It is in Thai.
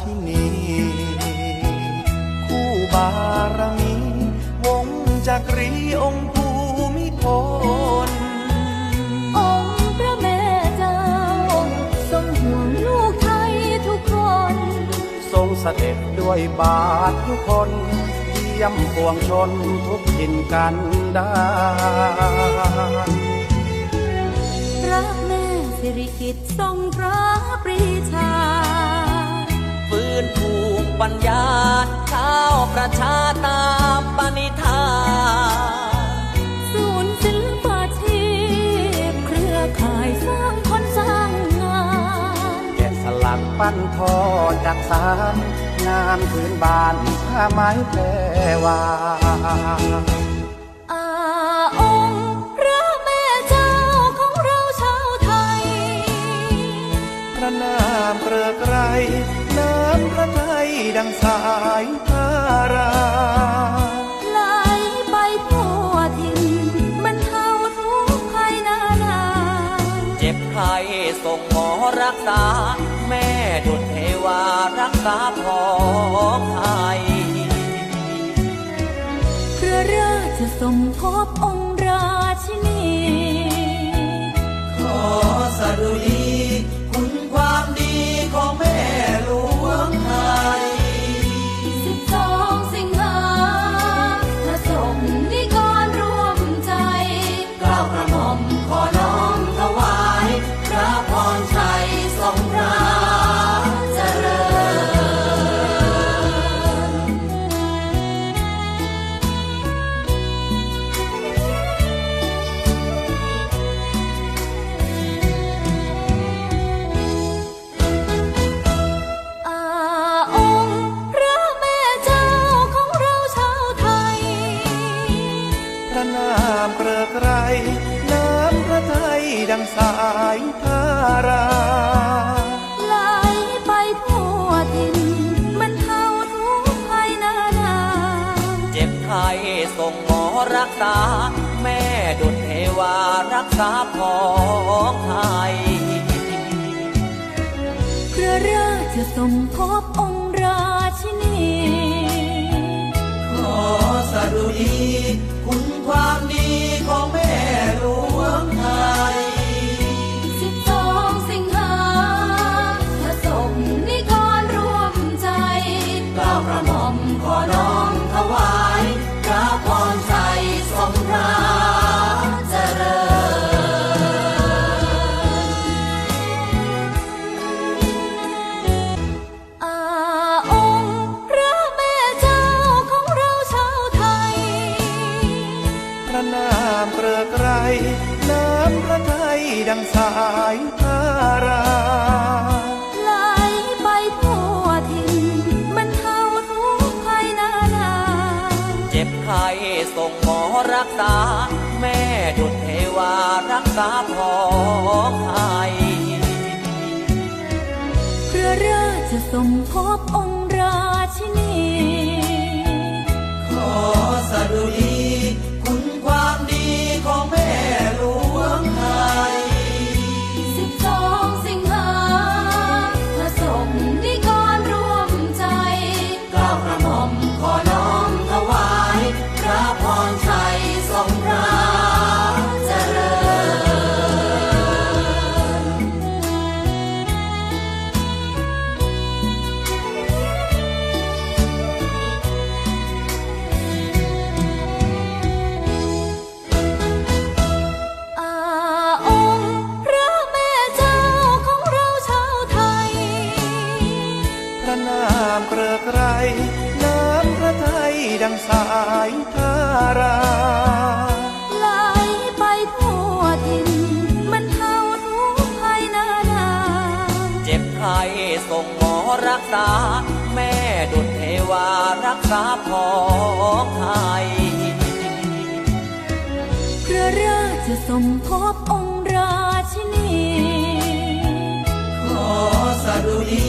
ชินีคู่บารมี วงจักรีองค์ภูมิพลองค์พระแม่เจ้า ทรงห่วงลูกไทยทุกคน ทรงเสด็จด้วยบาททุกคนเยี่ยมปวงชนทุกถิ่นกันดารพระแม่สิริกิติ์ทรงพระปรีชาฟื้ นภูมิปัญญาข้าวประชาตามปณิธานศูนย์ศิลปาชีพเครือข่ายสร้างคนสร้างงานแกะสลักปั้นทอจากสารงานพื้นบ้านผ้าไม้แพรวาอาายทาราไหลไปทั่วถิ่นบรรเทาทุกข์ภัยนานาเจ็บไข้ส่งหมอรักษา แม่ดุจเทวารักษาของไทยเพื่อราชสมภพองค์ราชินี ขอสดุดี ก ดังสายทาราไหลไปทั่วถิ่นบรรเทาทุกข์ภัยนานาเจ็บไข้ส่งหมอรักษา แม่ดุจเทวารักษาของไทยเพื่อราชสมภพองค์ราชินีขอสดุดี ดังสายทาราไหลไปทั่วถิ่นบรรเทาทุกข์ภัยนานาเจ็บไข้ส่งหมอรักษา แม่ดุจเทวารักษาของไทยเพื่อราชสมภพองค์ราชินี ขอสดุดีามเกลือไกรน้ำพระไทยดังสายทาราไหลไปทั่วถิ่นบรรเทาทุกข์ภัยนานาเจ็บไข้ส่งหมอรักษา แม่ดุจเทวารักษาของไทยเพื่อราชสมภพองค์ราชินีขอสดุดี